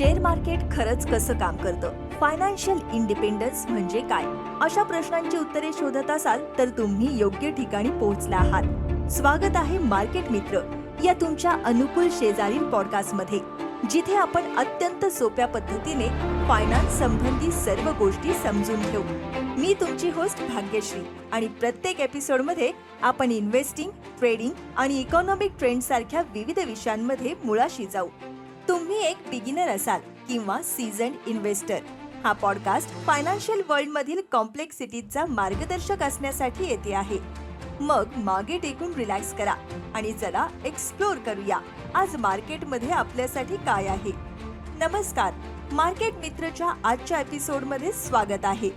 Share market खरंच कसं काम करतं? फायनान्शियल इंडिपेंडन्स म्हणजे काय? अशा प्रश्नांची उत्तरे शोधत असाल तर तुम्ही योग्य ठिकाणी पोहोचला आहात. स्वागत आहे मार्केट मित्र या तुमच्या अनुकूल शेजारील पॉडकास्टमध्ये जिथे आपण अत्यंत सोप्या पद्धतीने फायनान्स संबंधी सर्व गोष्टी समजून घेऊ. मी तुमची होस्ट भाग्यश्री आणि प्रत्येक एपिसोडमध्ये आपण इन्व्हेस्टिंग ट्रेडिंग आणि इकॉनॉमिक ट्रेंड सारख्या विविध विषयांमध्ये मुळाशी जाऊ. तुम्ही एक बिगिनर असाल किंवा सीझन इन्व्हेस्टर हा पॉडकास्ट फायनान्शियल वर्ल्ड मधील कॉम्प्लेक्सिटीचा मार्गदर्शक असण्यासाठी येते आहे. मग मागे टेकून रिलॅक्स करा आणि चला एक्सप्लोर करूया. आज मार्केटमध्ये आपल्यासाठी काय आहे? नमस्कार मार्केट मित्रच्या आजच्या एपिसोडमध्ये स्वागत आहे.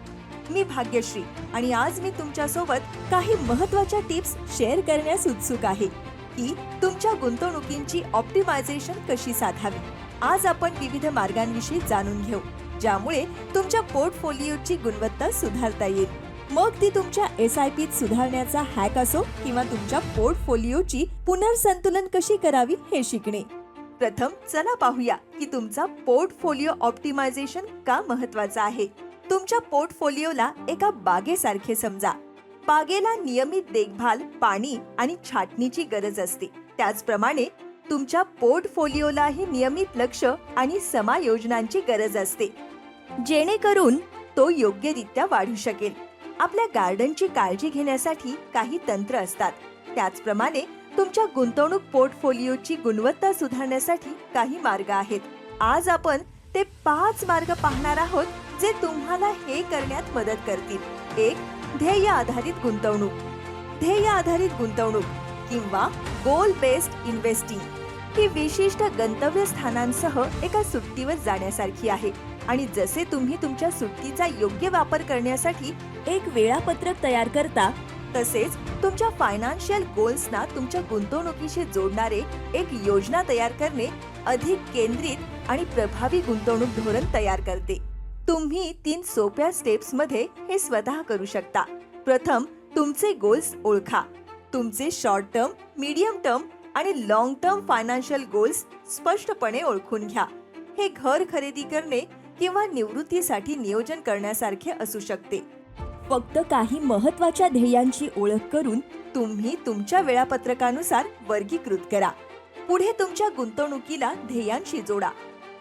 मी भाग्यश्री आणि आज मी तुमच्यासोबत काही महत्त्वाच्या टिप्स शेअर करण्यास उत्सुक आहे. की तुमच्या गुंतवणुकींची ऑप्टिमायझेशन कशी साधावी? आज आपण विविध मार्गांविषयी जाणून घेऊ ज्यामुळे तुमच्या पोर्टफोलिओची गुणवत्ता सुधारता येईल. मग ती तुमच्या एस आय पीत सुधारण्याचा हॅक असो किंवा तुमच्या पोर्टफोलिओची पुनर्संतुलन कशी करावी हे शिकणे. प्रथम चला पाहूया की तुमचा पोर्टफोलिओ ऑप्टिमायझेशन का महत्त्वाचा आहे. तुमच्या पोर्टफोलिओला एका बागेसारखे समजा. बागेला नियमित देखभाल पाणी आणि छाटणीची गरज असते. त्याचप्रमाणे तुमच्या पोर्टफोलिओलाही नियमित लक्ष आणि समायोजनांची गरज असते. जेणेकरून तो योग्यरित्या वाढू शकेल. आपल्या गार्डनची काळजी घेण्यासाठी काही तंत्र असतात. त्याचप्रमाणे तुमच्या गुंतवणूक पोर्टफोलिओची गुणवत्ता सुधारण्यासाठी काही मार्ग आहेत. आज आपण ते पाच मार्ग पाहणार आहोत जे तुम्हाला हे करण्यात मदत करतील. एक ध्येय आधारित गुंतवणूक. ध्येय आधारित गुंतवणूक किंवा गोल बेस्ड इन्व्हेस्टिंग ही विशिष्ट गंतव्यस्थानांसह एका सुट्टीवर जाण्यासारखी आहे. आणि जसे तुम्ही तुमच्या सुट्टीचा योग्य वापर करण्यासाठी एक वेळापत्रक तयार करता तसेच तुमच्या फायनान्शियल गोल्सना तुमच्या गुंतवणुकीशी जोडणारे एक योजना तयार करणे अधिक केंद्रित आणि प्रभावी गुंतवणूक धोरण तयार करते. तुम्ही तीन सोप्या स्टेप्समध्ये हे स्वतः करू शकता. प्रथम तुमचे गोल्स ओळखा. तुमचे शॉर्ट टर्म मीडियम टर्म आणि लॉंग टर्म फायनान्शियल गोल्स स्पष्टपणे ओळखून घ्या. हे घर खरेदी करणे किंवा निवृत्तीसाठी नियोजन करण्यासारखे असू शकते. फक्त काही महत्त्वाच्या ध्येयांची ओळख करून तुम्ही तुमच्या वेळापत्रकानुसार वर्गीकृत करा. पुढे तुमच्या गुंतवणुकीला ध्येयांशी जोडा.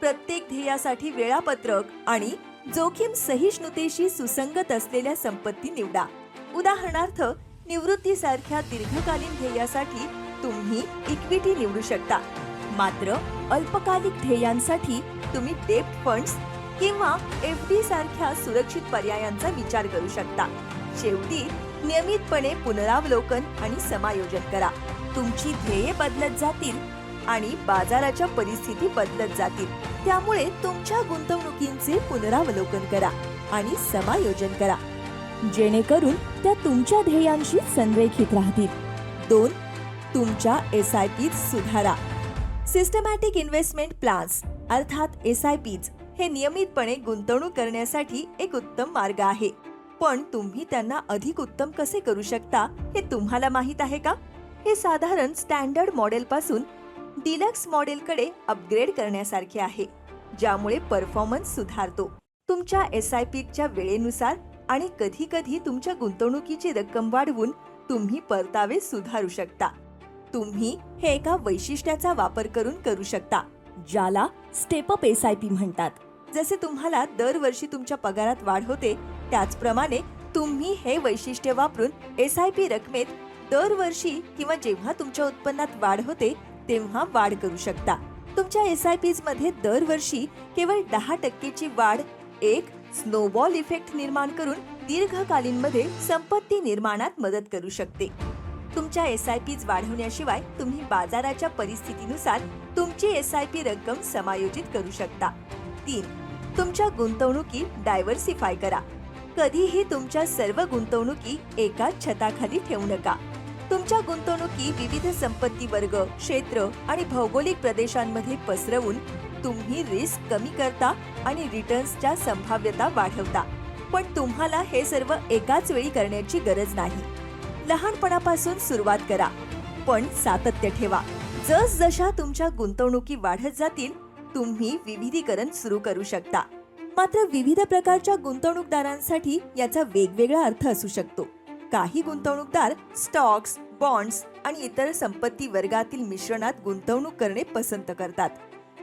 प्रत्येक ध्येयासाठी वेळापत्रक आणि जोखीम सहिष्णुतेशी सुसंगत असलेल्या संपत्ती निवडा. उदाहरणार्थ निवृत्तीसारख्या दीर्घकालीन ध्येयासाठी तुम्ही इक्विटी निवडू शकता. मात्र अल्पकालिक ध्येयांसाठी तुम्ही डेप्ट फंड्स किंवा एफ डी सारख्या सुरक्षित पर्यायांचा विचार करू शकता. शेवटी नियमितपणे पुनरावलोकन आणि समायोजन करा. तुमची ध्येये बदलत जातील आणि बाजाराच्या परिस्थिती बदलत जातील. त्यामुळे तुमच्या गुंतवणुकींचे पुनरावलोकन करा आणि समायोजन करा. जेणेकरून त्या तुमच्या ध्येयांशी संरेखित राहतील. दोन तुमच्या एस आय पीत सुधारा. सिस्टमॅटिक इन्व्हेस्टमेंट प्लान्स अर्थात एस आय पीज हे नियमितपणे गुंतवणूक करण्यासाठी एक उत्तम मार्ग आहे. पण तुम्ही त्यांना अधिक उत्तम कसे करू शकता हे तुम्हाला माहीत आहे का? हे साधारण स्टँडर्ड मॉडेलपासून डिलक्स मॉडेलकडे अपग्रेड करण्यासारखे आहे ज्यामुळे परफॉर्मन्स सुधारतो. तुमच्या एस आय पीच्या वेळेनुसार आणि कधी कधी तुमच्या गुंतवणुकीची रक्कम वाढवून तुम्ही परतावे सुधारू शकता. तुम्ही हे एका वैशिष्ट्याचा वापर करून करू शकता ज्याला स्टेपअप एस आय पी म्हणतात. जसे तुम्हाला दरवर्षी तुमच्या पगारात वाढ होते त्याचप्रमाणे तुम्ही हे वैशिष्ट्य वापरून एस आय पी रकमेत दरवर्षी किंवा जेव्हा तुमच्या उत्पन्नात वाढ होते तेव्हा वाढ करू शकता. तुमच्या एस आय पीजमध्ये दरवर्षी केवळ दहा टक्केची वाढ एक स्नोबॉल इफेक्ट निर्माण करून दीर्घकालीन मध्ये संपत्ती निर्माणात मदत करू शकते. तुमच्या एस आय पीज वाढवण्याशिवाय तुम्ही बाजाराच्या परिस्थितीनुसार तुमची एस आय पी रक्कम समायोजित करू शकता. तीन तुमच्या गुंतवणुकी डायव्हर्सिफाय करा. कधीही तुमच्या सर्व गुंतवणुकी एकाच छताखाली ठेवू नका. तुमच्या गुंतवणुकी विविध संपत्ती वर्ग क्षेत्र आणि भौगोलिक प्रदेशांमध्ये पसरवून तुम्ही रिस्क कमी करता आणि रिटर्न्सच्या संभाव्यता वाढवता. पण तुम्हाला हे सर्व एकाच वेळी करण्याची गरज नाही. लहानपणापासून सुरुवात करा पण सातत्य ठेवा. जसजशा तुमच्या गुंतवणुकी वाढत जातील तुम्ही विविधीकरण सुरू करू शकता. मात्र विविध प्रकारच्या गुंतवणूकदारांसाठी याचा वेगवेगळा अर्थ असू शकतो. काही गुंतवणूकदार स्टॉक्स बॉन्ड्स आणि इतर संपत्ती वर्गातील मिश्रणात गुंतवणूक करणे पसंत करतात.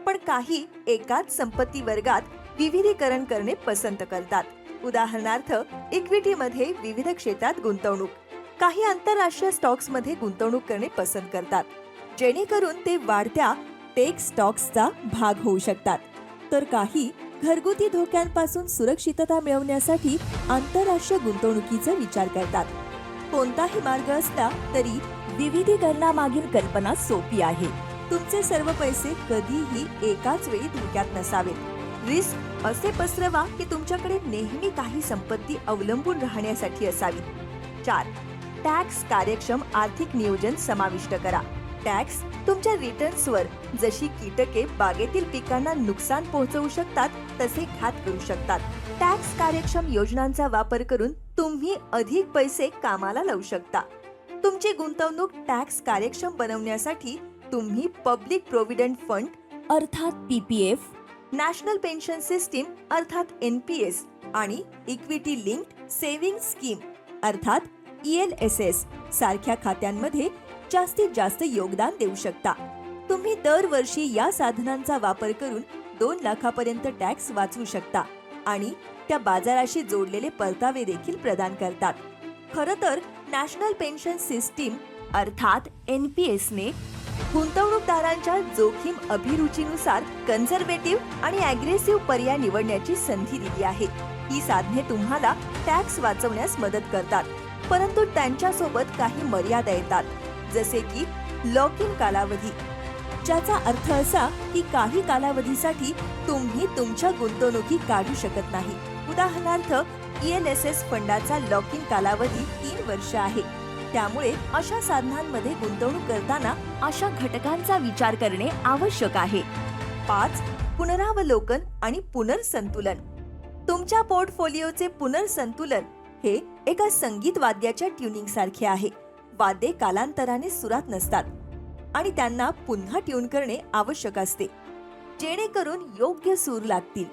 पण काही एकाच संपत्ती वर्गात विविधीकरण करणे पसंत करतात. उदाहरणार्थ इक्विटीमध्ये विविध क्षेत्रात गुंतवणूक. काही आंतरराष्ट्रीय स्टॉक्समध्ये गुंतवणूक करणे पसंत करतात. जेणेकरून ते वाढत्या टेक स्टॉक्सचा भाग होऊ शकतात. तर काही घरगुती धोक्यांपासून सुरक्षितता मिळवण्यासाठी आंतरराष्ट्रीय गुंतवणुकीचा विचार करतात. कोणताही मार्ग असला तरी विविधीकरणामागील कल्पना सोपी आहे. तुमचे सर्व पैसे कधीही एकाच वेळी धोक्यात नसावेत. रिस्क असे पसरवा की तुमच्याकडे नेहमी काही संपत्ती अवलंबून राहण्यासाठी असावी. चार टॅक्स कार्यक्षम आर्थिक नियोजन समाविष्ट करा. टॅक्स तुमच्या रिटर्न्सवर. जशी कीटके बागेतील पिकांना नुकसान पोहोचवू शकतात तसे घात करू शकतात. टॅक्स कार्यक्षम योजनांचा वापर करून तुम्ही अधिक पैसे कामाला लावू शकता. तुमची गुंतवणूक टॅक्स कार्यक्षम बनवण्यासाठी तुम्ही पब्लिक प्रोव्हिडंट फंड अर्थात पीपीएफ नॅशनल पेन्शन सिस्टीम अर्थात एन पी एस आणि इक्विटी लिंक्ड सेव्हिंग स्कीम अर्थात ई एल एस एस सारख्या खात्यांमध्ये जास्तीत जास्त योगदान देऊ शकता. तुम्ही दरवर्षी या साधनांचा वापर करून दोन लाखापर्यंत टॅक्स वाचवू शकता आणि त्या बाजाराशी जोडलेले परतावे देखील प्रदान करतात. खरं तर नॅशनल पेन्शन सिस्टीम अर्थात एन पी एसने गुंतवणूकदारांच्या जोखीम अभिरुचीनुसार कन्झर्वेटिव्ह आणि अग्रेसिव्ह पर्याय निवडण्याची संधी दिली आहे. ही साधने तुम्हाला टॅक्स वाचवण्यास मदत करतात परंतु त्यांच्यासोबत काही मर्यादा येतात. जसे की लॉक इन कालावधी ज्याचा अर्थ असा की काही कालावधीसाठी तुम्ही तुमच्या गुंतवणुकी काढू शकत नाही. उदाहरणार्थ ई एल एस एस फंडाचा लॉक इन कालावधी तीन वर्ष आहे. त्यामुळे अशा साधनांमध्ये गुंतवणूक करताना अशा घटकांचा विचार करणे आवश्यक आहे. पाच पुनरावलोकन आणि पुनर्संतुलन. तुमच्या पोर्टफोलिओचे पुनर्संतुलन हे एका संगीत वाद्याच्या ट्युनिंग सारखे आहे. वाद्ये कालांतराने सुरात नसतात आणि त्यांना पुन्हा ट्यून करणे आवश्यक असते. जेणेकरून योग्य सूर लागतील.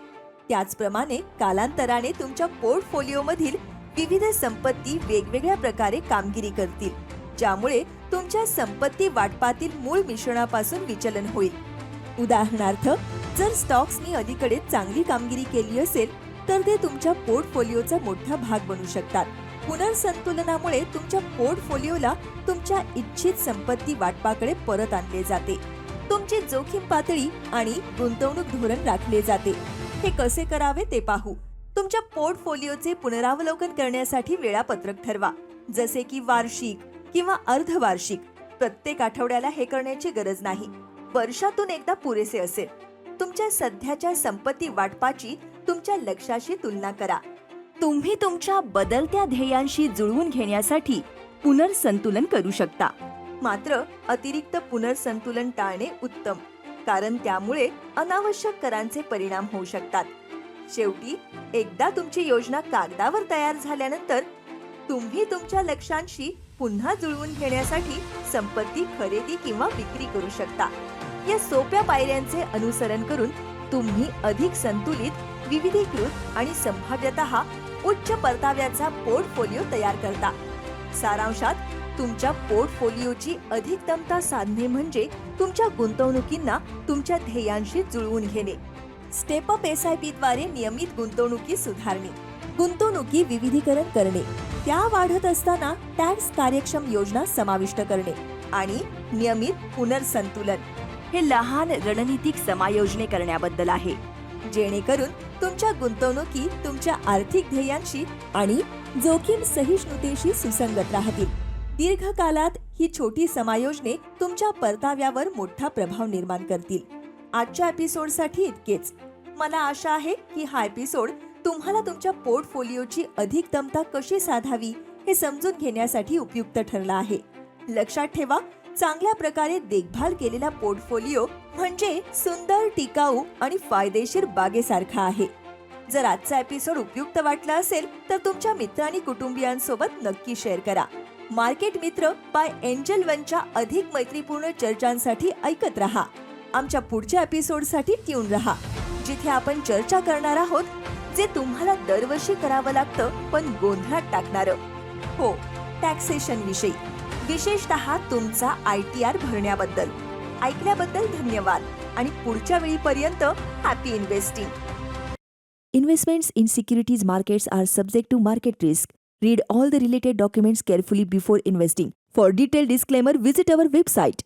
त्याचप्रमाणे कालांतराने तुमच्या पोर्टफोलिओमधील विविध संपत्ती वेगवेगळ्या प्रकारे कामगिरी करतील ज्यामुळे तुमच्या संपत्ती वाटपातील मूळ मिश्रणापासून विचलन होईल. उदाहरणार्थ जर स्टॉक्सनी अलीकडे चांगली कामगिरी केली असेल तर ते तुमच्या पोर्टफोलिओचा मोठा भाग बनू शकतात. पुनर्संतुलनामुळे तुमच्या पोर्टफोलिओला तुमच्या इच्छित संपत्ती वाटपाकडे परत आणले जाते. तुमची जोखीम पातळी आणि गुंतवणूक धोरण राखले जाते. हे कसे करावे ते पाहू. तुमच्या पोर्टफोलिओचे पुनरावलोकन करण्यासाठी वेळापत्रक ठरवा. जसे की वार्षिक किंवा अर्धवार्षिक. प्रत्येक आठवड्याला हे करण्याची गरज नाही. वर्षातून एकदा पुरेसे असेल. तुमच्या सध्याच्या संपत्ती वाटपाची तुमच्या लक्ष्याशी तुलना करा. तुम्ही तुमच्या बदलत्या ध्येयांशी जुळवून घेण्यासाठी पुनर्संतुलन करू शकता. मात्र अतिरिक्त पुनर्संतुलन टाळणे उत्तम कारण त्यामुळे अनावश्यक करांचे परिणाम होऊ शकतात. शेवटी एकदा तुमची योजना कागदावर तयार झाल्यानंतर तुम्ही तुमच्या लक्ष्यांशी पुन्हा जुळवून घेण्यासाठी संपत्ती खरेदी किंवा विक्री करू शकता. या सोप्या पायऱ्यांचे अनुसरण करून तुम्ही अधिक संतुलित विविधीकृत आणि संभाव्यतः उच्च परताव्याचा पोर्टफोलिओ तयार करता. सारांशात तुमच्या पोर्टफोलिओची अधिकतमता साधणे म्हणजे तुमच्या गुंतवणुकींना तुमच्या ध्येयांशी जुळवून घेणे. Step up S I P द्वारे नियमित गुंतवणुकी सुधारणे. गुंतवणुकी विविधीकरण करणे. त्या वाढत असताना टॅक्स कार्यक्षम योजना समाविष्ट करणे आणि नियमित पुनर्संतुलन. हे लहान रणनीतिक समायोजने करण्याबद्दल आहे. जेणेकरून तुमच्या गुंतवणुकी तुमच्या आर्थिक ध्येयांशी आणि जोखीम सहिष्णुतेशी सुसंगत राहतील. दीर्घकालात ही छोटी समायोजने तुमच्या परताव्यावर मोठा प्रभाव निर्माण करतील. आजच्या एपिसोडसाठी इतकेच. मला आशा आहे की हा एपिसोड तुम्हाला तुमच्या पोर्टफोलिओची अधिकतमता कशी साधावी हे समजून घेण्यासाठी उपयुक्त ठरला आहे. लक्षात ठेवा चांगल्या प्रकारे देखभाल केलेला पोर्टफोलिओ म्हणजे सुंदर टिकाऊ आणि फायदेशीर बागेसारखा आहे. जर आजचा एपिसोड उपयुक्त वाटला असेल तर तुमच्या मित्र आणि कुटुंबियांसोबत नक्की शेअर करा. मार्केट मित्र बाय एंजल वनच्या अधिक मैत्रीपूर्ण चर्चांसाठी ऐकत रहा. आमच्या पुढच्या एपिसोडसाठी ट्यून रहा. जिथे आपण चर्चा करणार आहोत जे तुम्हाला दरवर्षी करावं लागतं पण गोंधळात टाकणारं. हो टॅक्सेशन विषयी. विशेषतः तुमचा आय टी आर भरण्याबद्दल. ऐकल्याबद्दल धन्यवाद आणि पुढच्या वेळीपर्यंत happy investing investments in securities markets are subject to market risk read all the related documents carefully before investing for detail disclaimer visit our website